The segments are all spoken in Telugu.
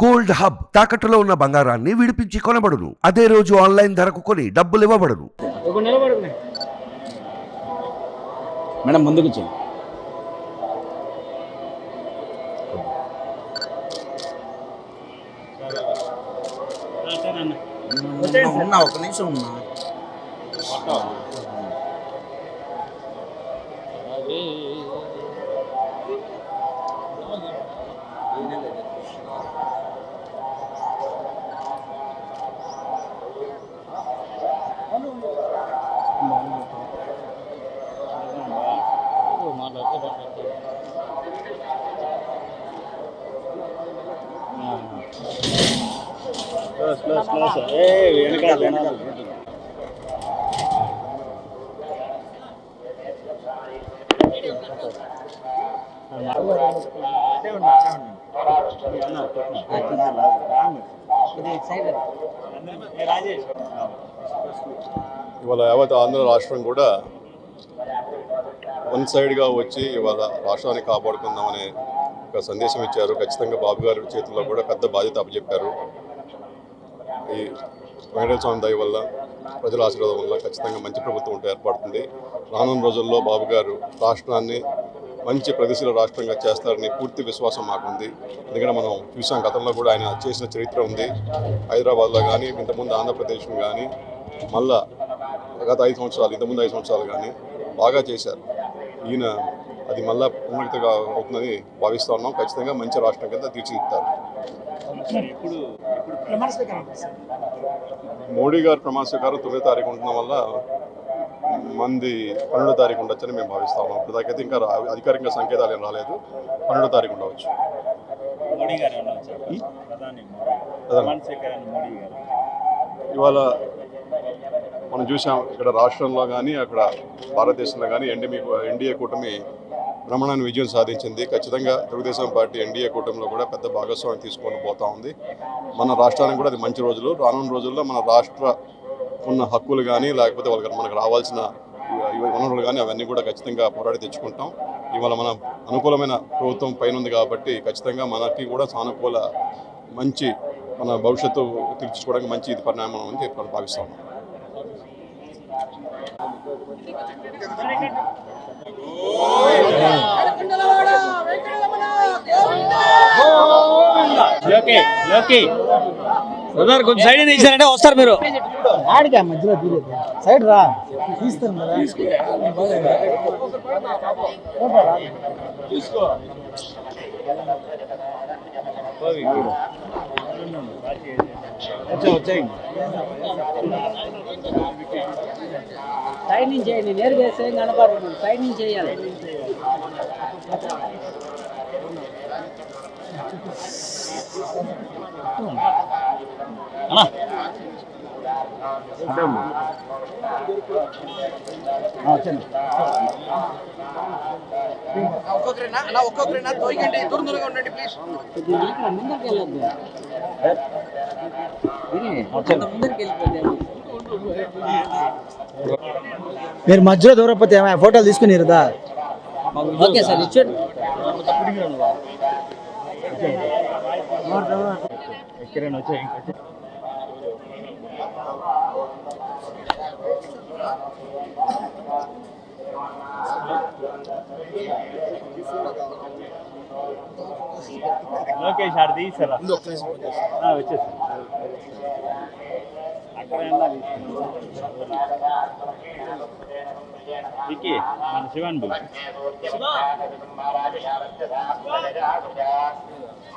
గోల్డ్ హబ్ తాకట్టులో ఉన్న బంగారాన్ని విడిపించి కొనబడును. అదే రోజు ఆన్లైన్ ధరకు కొని డబ్బులు ఇవ్వబడును. మేడం ముందుకు ఉన్నా ఒక నిమిషం ఉన్నా. ఇవాళ యావత్ ఆంధ్ర రాష్ట్రం కూడా వన్ సైడ్గా వచ్చి ఇవాళ రాష్ట్రాన్ని కాపాడుకుందామనే ఒక సందేశం ఇచ్చారు. ఖచ్చితంగా బాబు గారి చేతుల్లో కూడా పెద్ద బాధ్యత అప్పచెప్పారు. ఈ వెంకటేశ్వర స్వామి దయ వల్ల ప్రజల ఆశీర్వాదం వల్ల ఖచ్చితంగా మంచి ప్రభుత్వం ఉంటే ఏర్పడుతుంది. రానున్న రోజుల్లో బాబు గారు రాష్ట్రాన్ని మంచి ప్రగతిశీల రాష్ట్రంగా చేస్తారని పూర్తి విశ్వాసం మాకుంది. ఎందుకంటే మనం చూసాం గతంలో కూడా ఆయన చేసిన చరిత్ర ఉంది. హైదరాబాద్లో కానీ ఇంతకుముందు ఆంధ్రప్రదేశ్ కానీ మళ్ళా గత ఐదు సంవత్సరాలు ఇంతకుముందు ఐదు సంవత్సరాలు కానీ బాగా చేశారు. ఈయన అది మళ్ళా పునరుక్తిగా అవుతుందని భావిస్తూ ఉన్నాం. ఖచ్చితంగా మంచి రాష్ట్రం కింద మోడీ గారు ప్రమాణ స్వీకారం తొమ్మిదో తారీఖు ఉండడం వల్ల మంది పన్నెండో తారీఖు ఉండొచ్చని మేము భావిస్తా. ఉన్నాం ఇప్పటిదాకైతే ఇంకా అధికారికంగా సంకేతాలు ఏం రాలేదు. పన్నెండో తారీఖు ఉండవచ్చు. ఇవాళ మనం చూసాం ఇక్కడ రాష్ట్రంలో కానీ అక్కడ భారతదేశంలో కానీ ఎన్డీఏ ఎన్డీఏ కూటమి భ్రమణాన్ని విజయం సాధించింది. ఖచ్చితంగా తెలుగుదేశం పార్టీ ఎన్డీఏ కూటమిలో కూడా పెద్ద భాగస్వామ్యం తీసుకొని పోతా ఉంది. మన రాష్ట్రానికి కూడా అది మంచి రోజులు. రానున్న రోజుల్లో మన రాష్ట్ర ఉన్న హక్కులు కానీ లేకపోతే వాళ్ళకి మనకు రావాల్సిన వనరులు కానీ అవన్నీ కూడా ఖచ్చితంగా పోరాడి తెచ్చుకుంటాం. ఇవాళ మన అనుకూలమైన ప్రభుత్వం పైన ఉంది కాబట్టి ఖచ్చితంగా మనకి కూడా సానుకూల మంచి మన భవిష్యత్తు తీర్చుకోవడానికి మంచి ఇది పరిణామం అని చెప్పి మనం భావిస్తాం లోకి లోకి బ్రదర్ కొంచెం సైడ్ తీసారంటే వస్తారు మీరు. ఆడికి ఆ మధ్యలో తీరేది సైడ్ రా. తీస్తాను కదా. సైడ్ నుంచి చేయండి. నేరుగా ఏం కనపడదు. సైడ్ నుంచి చేయాలి. అన్నా ముందరికి ముందరికి మీరు మధ్యలో దూరపోతే ఏమైనా ఫోటోలు తీసుకునిరుదా ఓకే సార్ ఇచ్చాడు ఎక్కడైనా వచ్చాయి లోకేష్ ఆడ తీసారా వచ్చేసి అక్కడ విక్కీ మన శివాన్ బిల్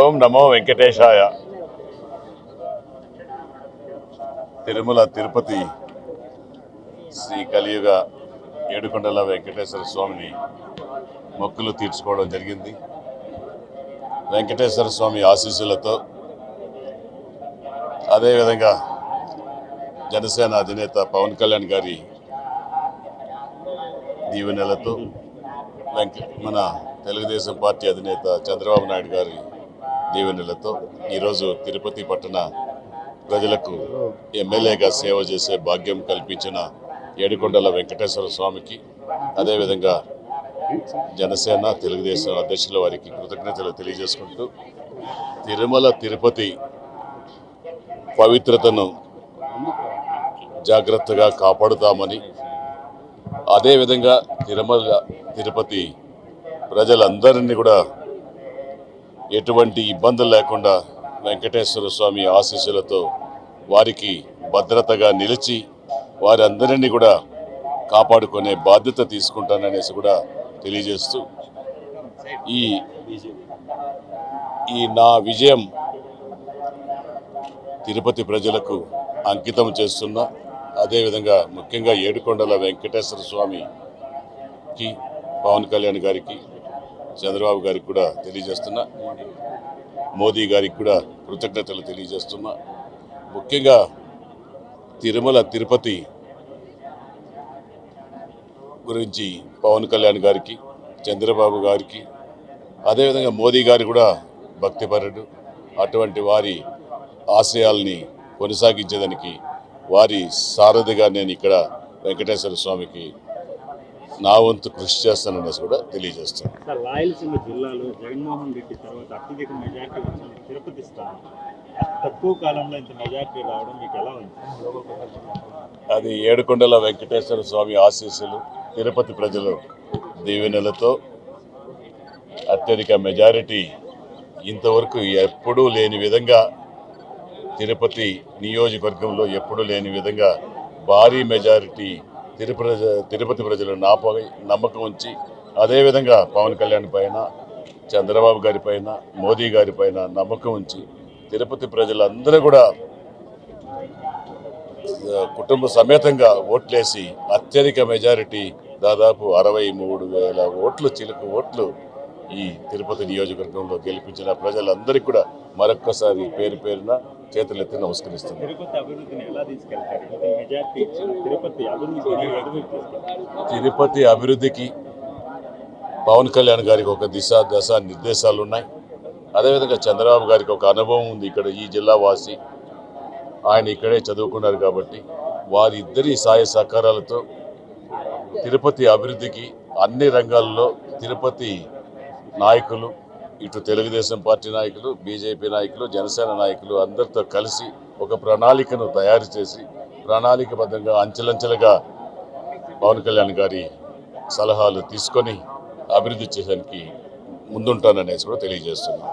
ఓం నమో వెంకటేశాయ. తిరుమల తిరుపతి శ్రీ కలియుగ ఏడుకొండల వెంకటేశ్వర స్వామిని మొక్కులు తీర్చుకోవడం జరిగింది. వెంకటేశ్వర స్వామి ఆశీస్సులతో అదేవిధంగా జనసేన అధినేత పవన్ కళ్యాణ్ గారి దీవెనలతో వెంక మన తెలుగుదేశం పార్టీ అధినేత చంద్రబాబు నాయుడు గారి దీవెనలతో ఈరోజు తిరుపతి పట్టణ ప్రజలకు ఎమ్మెల్యేగా సేవ చేసే భాగ్యం కల్పించిన ఏడుకొండల వెంకటేశ్వర స్వామికి అదేవిధంగా జనసేన తెలుగుదేశం అధ్యక్షుల వారికి కృతజ్ఞతలు తెలియజేసుకుంటూ తిరుమల తిరుపతి పవిత్రతను జాగ్రత్తగా కాపాడుతామని అదేవిధంగా తిరుమల తిరుపతి ప్రజలందరినీ కూడా ఎటువంటి ఇబ్బందులు లేకుండా వెంకటేశ్వర స్వామి ఆశీస్సులతో వారికి భద్రతగా నిలిచి వారందరినీ కూడా కాపాడుకునే బాధ్యత తీసుకుంటాననేసి కూడా తెలియజేస్తూ ఈ ఈ నా విజయం తిరుపతి ప్రజలకు అంకితం చేస్తున్నా. అదేవిధంగా ముఖ్యంగా ఏడుకొండల వెంకటేశ్వర స్వామికి పవన్ కళ్యాణ్ గారికి చంద్రబాబు గారికి కూడా తెలియజేస్తున్నా. మోదీ గారికి కూడా కృతజ్ఞతలు తెలియజేస్తున్నా. ముఖ్యంగా తిరుమల తిరుపతి గురించి పవన్ కళ్యాణ్ గారికి చంద్రబాబు గారికి అదేవిధంగా మోదీ గారు కూడా భక్తిపరుడు. అటువంటి వారి ఆశయాల్ని కొనసాగించేదానికి వారి సారథిగా నేను ఇక్కడ వెంకటేశ్వర స్వామికి నా వంతు కృషి చేస్తాననేసి కూడా తెలియజేస్తాను. రాయలసీమ జిల్లాలో జగన్మోహన్ రెడ్డి తర్వాత అత్యధిక మెజార్టీ వచ్చింది తిరుపతి స్థానం. తక్కువ కాలంలో ఇంత మెజార్టీ రావడం మీకు ఎలా ఉంది? అది ఏడుకొండల వెంకటేశ్వర స్వామి ఆశీస్సులు తిరుపతి ప్రజలు దీవెనలతో అత్యధిక మెజారిటీ ఇంతవరకు ఎప్పుడూ లేని విధంగా తిరుపతి నియోజకవర్గంలో ఎప్పుడూ లేని విధంగా భారీ మెజారిటీ తిరుపతి తిరుపతి ప్రజలు నాపై నమ్మకం ఉంచి అదేవిధంగా పవన్ కళ్యాణ్ పైన చంద్రబాబు గారి పైన మోదీ గారి పైన నమ్మకం ఉంచి తిరుపతి ప్రజలందరూ కూడా కుటుంబ సమేతంగా ఓట్లేసి అత్యధిక మెజారిటీ దాదాపు అరవై మూడు వేల ఓట్లు చిలుకు ఓట్లు ఈ తిరుపతి నియోజకవర్గంలో గెలిపించిన ప్రజలందరికీ కూడా మరొక్కసారి పేరు పేరున చేతులెత్తి తిరుపతి తీసుకెళ్తారు? తిరుపతి అభివృద్ధికి పవన్ కళ్యాణ్ గారికి ఒక దిశ దశ నిర్దేశాలు ఉన్నాయి. అదేవిధంగా చంద్రబాబు గారికి ఒక అనుభవం ఉంది. ఇక్కడ ఈ జిల్లా వాసి ఆయన ఇక్కడే చదువుకున్నారు కాబట్టి వారిద్దరి సాయ సహకారాలతో తిరుపతి అభివృద్ధికి అన్ని రంగాల్లో తిరుపతి నాయకులు ఇటు తెలుగుదేశం పార్టీ నాయకులు బీజేపీ నాయకులు జనసేన నాయకులు అందరితో కలిసి ఒక ప్రణాళికను తయారు చేసి ప్రణాళికబద్ధంగా అంచెలంచెలుగా పవన్ కళ్యాణ్ గారి సలహాలు తీసుకొని అభివృద్ధి చేయడానికి ముందుంటాననేసి కూడా తెలియజేస్తున్నాను